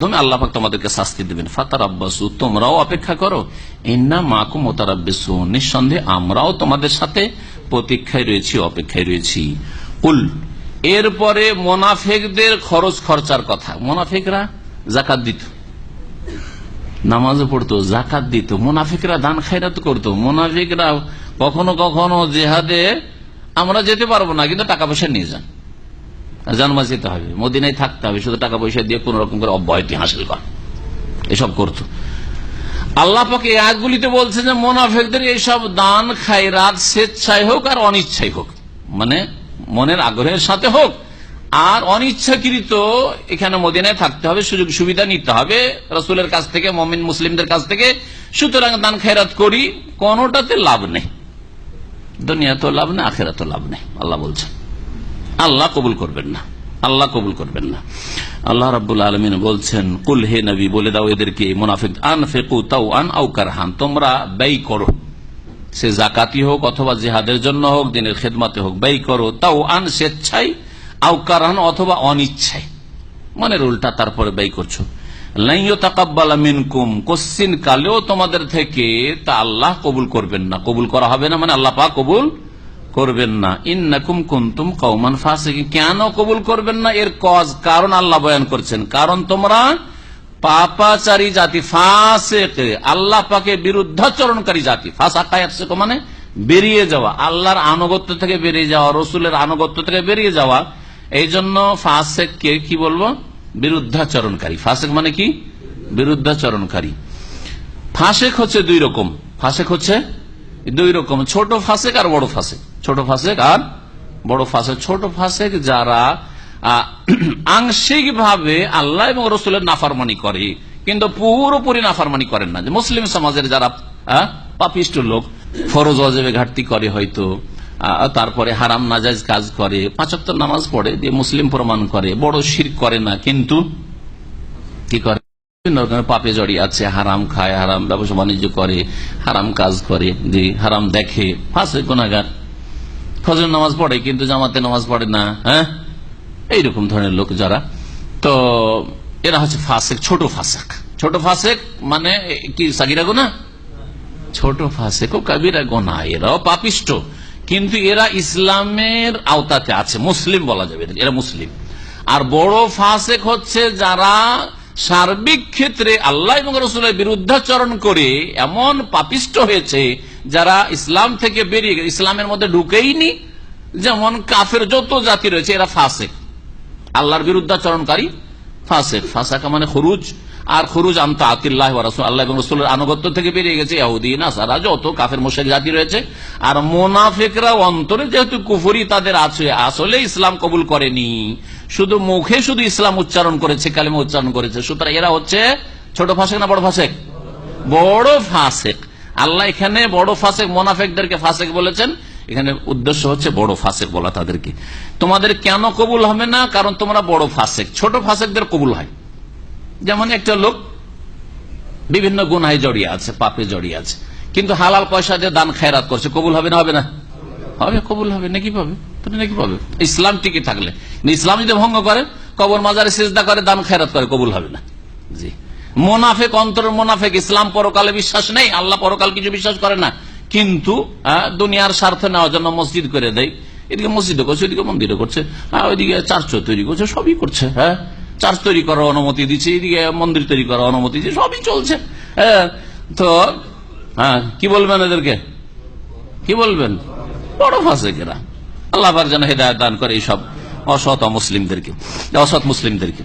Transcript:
তুমি আল্লাহ তোমাদেরকে শাস্তি দেবেন। ফাতার আব্বাসু তোমরাও অপেক্ষা করো। ইন্না মাকু মোতারাব্বিসু নিঃসন্দেহে আমরাও তোমাদের সাথে প্রতীক্ষায় রয়েছি, অপেক্ষায় রয়েছি। কুল, এরপরে মোনাফেকদের খরচ খরচার কথা। মোনাফেকরা জাকাত দিত। নামাজও পড়তো জাকাত দিত। মোনাফিকরা দান খায়রাত করতো। মোনাফিকরা কখনো কখনো জেহাদে, আমরা যেতে পারব না, কিন্তু টাকা পয়সা নিয়ে যান। জানমা যেতে হবে, মদিনায় থাকতে হবে, শুধু টাকা পয়সা দিয়ে কোন রকম করে অব্যাহতি হাসিল কর। এসব করতো। আল্লাহ পাকে আয়াতগুলিতে বলছে যে, মোনাফেকদের এইসব দান, খায়রাত, স্বেচ্ছায় হোক আর অনিচ্ছাই হোক মানে মনের আগ্রহের সাথে হোক, আর অনিচ্ছাকৃত এখানে মদিনায় থাকতে হবে, সুযোগ সুবিধা নিতে হবে, রসুলের কাছ থেকে, মমিন মুসলিমদের কাছ থেকে, সুতরাং দান খেরাত করি, কোনটাতে লাভ নেই। দুনিয়া তো লাভ নেই আখেরা তো লাভ নেই, আল্লাহ বলছেন। আল্লাহ কবুল করবেন না। আল্লাহ কবুল করবেন না। আল্লাহ রাবুল আলমিন বলছেন, কুল হে নবী, বলে দাও এদেরকে, মুনাফিক আন ফেকু তাও আন আউকার হান তোমরা ব্যয় করো। সে জাকাতি হোক অথবা জেহাদের জন্য হোক, দিনের খেদমাতে হোক, ব্যয় করো। তাও আন স্বেচ্ছায় আউকারহান অথবা অনিচ্ছায়। মনের উল্টা তারপরে ব্যয় করছ। কালেও তোমাদের থেকে তা আল্লাহ কবুল করবেন না। কবুল করা হবে না মানে আল্লাহ পা কবুল করবেন না। ইন্নাকুম কুন্তুম কৌমান ফাঁসে কেন কবুল করবেন না? এর কজ, কারণ আল্লাহ বয়ান করছেন। কারণ তোমরা পাপাচারী জাতি ফাঁসে আল্লাহ পাকে বিরুদ্ধাচরণকারী জাতি। ফাঁসা কায়াতসে মানে বেরিয়ে যাওয়া। আল্লাহর আনুগত্য থেকে বেরিয়ে যাওয়া, রসুলের আনুগত্য থেকে বেরিয়ে যাওয়া। এই জন্য ফাঁসেককে কি বলব? বিরুদ্ধাচরণকারী। ফাঁসেক মানে কি? বিরুদ্ধাচরণকারী। ফাঁসেক হচ্ছে দুই রকম। ফাঁসেক হচ্ছে দুই রকম। ছোট ফাঁসেক আর বড় ফাঁসেক। ছোট ফাঁসেক আর বড় ফাঁসেক। ছোট ফাঁসেক যারা আংশিক ভাবে আল্লাহ এবং রসুলের নাফারমানি করে, কিন্তু পুরোপুরি নাফারমানি করেন না। যে মুসলিম সমাজের যারা পাপিষ্ট লোক, ফরজ অজেবে ঘাটতি করে হয়তো তারপরে হারাম নাজাজ কাজ করে পাঁচাত্তর নামাজ পড়ে, দিয়ে মুসলিম প্রমাণ করে, বড় শির করে না, কিন্তু কি করে? বিভিন্ন রকমের পাপে জড়িয়ে আছে, হারাম খায়, হারাম ব্যবসা বাণিজ্য করে, হারাম কাজ করে যে হারাম দেখে, ফাঁসে গুণাগার ফজর নামাজ পড়ে, কিন্তু জামাতে নামাজ পড়ে না হ্যাঁ? এইরকম ধরনের লোক যারা। তো এরা হচ্ছে ফাসেক, ছোট ফাসেক। ছোট ফাসেক মানে কি, সাগিরা গোনা? ছোট ফাসেক ও কাবিরা গোনা, এরাও পাপিষ্ট। কিন্তু এরা ইসলামের আওতাতে আছে, মুসলিম বলা যাবে এরা মুসলিম। আর বড় ফাসেক হচ্ছে যারা সার্বিক ক্ষেত্রে আল্লাহ এবং রসুলের বিরুদ্ধাচরণ করে এমন পাপিষ্ট হয়েছে যারা ইসলাম থেকে বেরিয়ে গেছে, ইসলামের মধ্যে ঢুকেইনি, যেমন কাফের যত জাতি রয়েছে, এরা ফাসেক। আল্লাহর বিরুদ্ধাচরণকারী ফাসেক। ফাঁসাকা মানে খরুজ, আর খরুজ আনতা আতিল্লাহ আল্লাহ এবং রসুলের আনুগত্য থেকে বেরিয়ে গেছে ইহুদি নাসারা, যত কাফের মোশেক জাতি রয়েছে। আর মোনাফেকরা অন্তরে যেহেতু কুফুরি তাদের আছে, আসলে ইসলাম কবুল করেনি। শুধু মুখে শুধু ইসলাম উচ্চারণ করেছে, কালিমা উচ্চারণ করেছে। সুতরাং এরা হচ্ছে ছোট ফাঁসেক না বড় ফাঁসেক? বড় ফাঁসেক। আল্লাহ এখানে বড় ফাঁসেক, মোনাফেকদেরকে ফাঁসেক বলেছেন। এখানে উদ্দেশ্য হচ্ছে বড় ফাঁসেক বলা তাদেরকে। তোমাদের কেন কবুল হবে না? কারণ তোমরা বড় ফাঁসেক। ছোট ফাঁসেকদের কবুল হয়। যেমন একটা লোক বিভিন্ন গুনায় জড়িয়ে আছে, পাপে জড়িয়ে আছে। কিন্তু হালাল পয়সা দিয়ে দান খায়রাত করছে, কবুল হবে না হবে না? হবে, কবুল হবে। নাকি পাবে? তুমি নাকি পাবে? ইসলাম টিকে থাকলে। ইসলাম যদি ভঙ্গ করে, কবর মাজারে সিজদা করে, দান খায়রাত করে, কবুল হবে না। জি। মোনাফেক অন্তর মোনাফেক, ইসলাম পরকালে বিশ্বাস নেই, আল্লাহ পরকাল কিছু বিশ্বাস করে না। কিন্তু দুনিয়ার স্বার্থ নেওয়ার জন্য মসজিদ করে দেয়। এদিকে মসজিদও করছে ওইদিকে মন্দিরও করছে। ওইদিকে চার্চ তৈরি করছে, সবই করছে হ্যাঁ। চার্চ তৈরি করার অনুমতি দিচ্ছে, এদিকে মন্দির তৈরি করার অনুমতি দিচ্ছে, সবই চলছে তো হ্যাঁ কি বলবেন এদেরকে? কি বলবেন? বড় ফাঁসেকেরা আল্লাহ যেন হেদায়ত দান করে এইসব অসৎ মুসলিমদেরকে অসৎ মুসলিমদেরকে।